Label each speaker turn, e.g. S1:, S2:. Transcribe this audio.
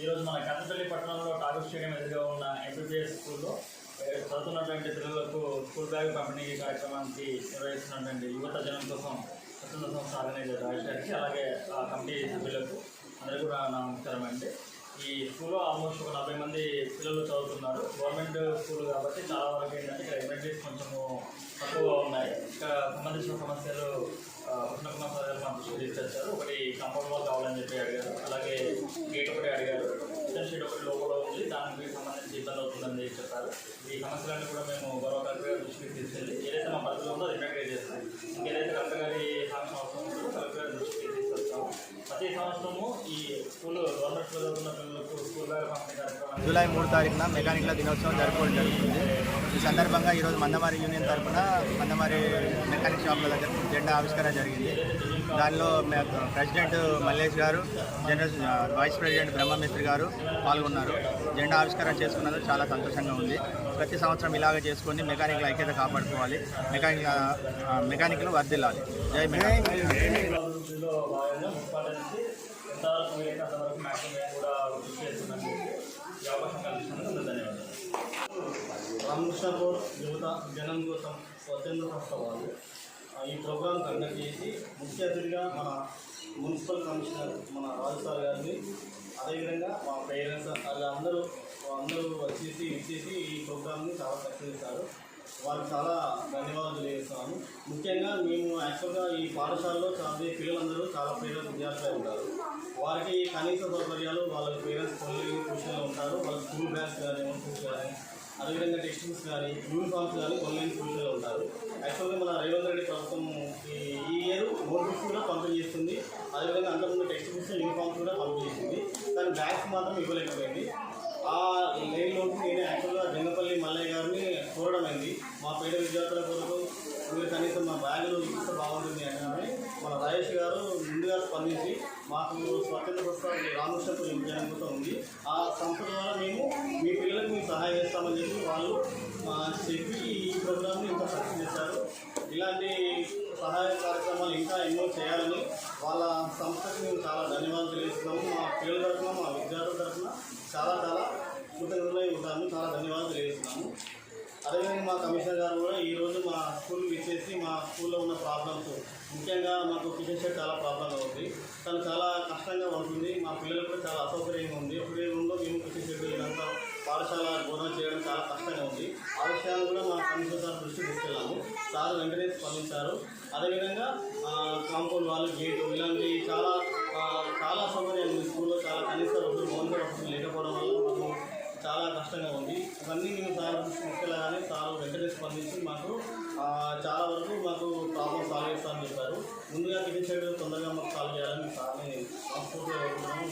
S1: ఈరోజు మన కన్నపల్లి పట్టణంలో టాగర్ స్టేడియం ఎదురుగా ఉన్న ఎంపీపీఎస్ స్కూల్లో చదువుతున్నటువంటి పిల్లలకు స్కూల్ బ్యాగ్ పంపిణీ కార్యక్రమానికి నిర్వహిస్తున్నటువంటి యువత జనం కోసం స్వతంత్ర సంస్థ ఆర్గనైజర్ రాజేష్ గారికి అలాగే ఆ కమిటీ సభ్యులకు అందరికీ కూడా నమస్కారం అండి. ఈ స్కూల్లో ఆల్మోస్ట్ ఒక నలభై మంది పిల్లలు చదువుతున్నారు. గవర్నమెంట్ స్కూల్ కాబట్టి చాలా వరకు ఏంటంటే ఇక్కడ ఎమ్మెల్యేస్ కొంచెము తక్కువగా ఉన్నాయి. ఇక్కడ సంబంధించిన సమస్యలు ఉన్న కృష్ణ కుమార్ తీసుకొచ్చారు ఒకటి కంపౌండ్ వాల్ కావాలని చెప్పి అడిగారు. అలాగే గేట్ ఒకటి అడిగారు. కిచెన్ షీట్ ఒకటి లోపల ఉంది. దానికి సంబంధించి ఇబ్బంది అవుతుందని చెప్పి చెప్పారు. ఈ సమస్యలన్నీ కూడా మేము గౌరవ కలెక్టర్ దృష్టికి తీసుకెళ్ళి ఏదైతే మా పరిధిలో ఉందో అది ఇన్వెస్టిగేట్ చేస్తాం ఇంకేదైతే కలెక్టర్ గారి హామీ అవసరం ఉందో కలెక్టర్ గారి దృష్టికి తీసుకొస్తాము ప్రతి సంవత్సరము ఈ స్కూల్ గవర్నమెంట్ చదువుతున్న పిల్లలకు స్కూల్
S2: జూలై మూడు తారీఖున మెకానిక్ల దినోత్సవం జరుపుకోవడం జరుగుతుంది. ఈ సందర్భంగా ఈరోజు మందమారి యూనియన్ తరఫున మందమారి మెకానిక్ షాప్ల దగ్గర జెండా ఆవిష్కరణ జరిగింది. దానిలో ప్రెసిడెంట్ మల్లేష్ గారు జనరల్ వైస్ ప్రెసిడెంట్ బ్రహ్మమిత్రి గారు పాల్గొన్నారు. జెండా ఆవిష్కరణ చేసుకున్నందుకు చాలా సంతోషంగా ఉంది. ప్రతి సంవత్సరం ఇలాగే చేసుకొని మెకానిక్ల ఐక్యత కాపాడుకోవాలి. మెకానిక్ మెకానిక్లు వర్దిల్లాలి జై మెకానిక్.
S1: వీలైతే అంతవరకు మ్యాక్సిమం కూడా కృషి చేస్తున్నాం ఈ అవకాశం కల్పిస్తున్నందుకు అందరూ ధన్యవాదాలు. రామకృష్ణపూర్ యువత జనం కోసం స్వచ్ఛంద సంస్థ వాళ్ళు ఈ ప్రోగ్రాం కండక్ట్ చేసి ముఖ్య అతిథిగా మన మున్సిపల్ కమిషనర్ మన రాజు సార్ గారిని అదేవిధంగా మా పేరెంట్స్ అలా అందరూ అందరూ వచ్చేసి ఇచ్చేసి ఈ ప్రోగ్రామ్ని చాలా సక్సెస్ చేశారు. వారికి చాలా ధన్యవాదాలు ముఖ్యంగా మేము యాక్చువల్గా ఈ పాఠశాలలో చదివే పిల్లలందరూ చాలా పేద విద్యార్థులే ఉంటారు. వారికి కనీస సౌకర్యాలు వాళ్ళ పేరెంట్స్ కొన్ని ట్యూషన్లో ఉంటారు. వాళ్ళ స్కూల్ బ్యాగ్స్ కానీ నోట్బుక్స్ కానీ అదేవిధంగా టెక్స్ట్ బుక్స్ కానీ యూనిఫామ్స్ కానీ కొన్ని ట్యూషన్లో ఉంటారు. యాక్చువల్గా మన రేవంత్ రెడ్డి ప్రభుత్వం ఈ ఇయర్ నోట్బుక్స్ కూడా పంపిణీ చేస్తుంది. అదేవిధంగా అంతకుముందు టెక్స్ట్ బుక్స్ యూనిఫామ్స్ కూడా పంపిణీ చేసింది. కానీ బ్యాగ్స్ మాత్రం ఇవ్వలేకపోయింది. ఆ లేని నేను యాక్చువల్గా జంగపల్లి మల్లయ్య గారిని కోరడమైంది మా పేద విద్యార్థుల మీరు కనీసం మా బ్యాగులు ఇస్తే బాగుంటుంది అంటే మన రాజేష్ గారు ముందుగా స్పందించి మాకు స్వచ్ఛంద సంస్థ రామకృష్ణపురం విద్యాలయం కోసం ఉంది. ఆ సంస్థ ద్వారా మేము మీ పిల్లలకు మేము సహాయం చేస్తామని చెప్పి వాళ్ళు చెప్పి ఈ ప్రోగ్రామ్ని ఇంకా సక్సెస్ చేశారు. ఇలాంటి సహాయ కార్యక్రమాలు ఇంకా ఎన్నో చేయాలని వాళ్ళ సంస్థకి మేము చాలా ధన్యవాదాలు తెలియజేస్తున్నాము మా పిల్లల తరఫున మా విద్యార్థుల తరఫున చాలా చాలా కృతజ్ఞతలై ఉంటాము చాలా ధన్యవాదాలు తెలియజేస్తున్నాము అదేవిధంగా మా కమిషనర్ గారు కూడా ఈరోజు మా స్కూల్ విసేసి మా స్కూల్లో ఉన్న ప్రాబ్లమ్స్ ముఖ్యంగా మాకు కిచెన్ షెడ్ చాలా ప్రాబ్లంగా ఉంది తను చాలా కష్టంగా ఉంటుంది మా పిల్లలకు కూడా చాలా అసౌకర్యంగా ఉంది. ఒకటే రూమ్లో మేము కిచెన్ షెడ్ ఇదంతా పాఠశాల భోజనం చేయడం చాలా కష్టంగా ఉంది. ఆ విషయాలు కూడా మా కమిషనర్ సార్ దృష్టి తీసుకెళ్ళాము. సార్ వెంటనే స్పందించారు. అదేవిధంగా కాంపౌండ్ వాళ్ళు గేటు ఇలాంటి చాలా చాలా సౌకర్యాలు ఉంది. స్కూల్లో చాలా కనీస రోజులు మౌలిక వసతులు లేకపోవడం వల్ల మాకు చాలా కష్టంగా ఉంది. ఇవన్నీ తీసుకెళ్ళగానే సార్ వెంటనే స్పందించి మాకు చాలా వరకు మాకు ప్రాబ్లమ్ సాల్వ్ చేస్తామని చెప్పారు. ముందుగా కిచెన్ సైడ్ తొందరగా మాకు సాల్వ్ చేయాలని సార్ని మనస్ఫూర్తిగా కోరుకుంటున్నాము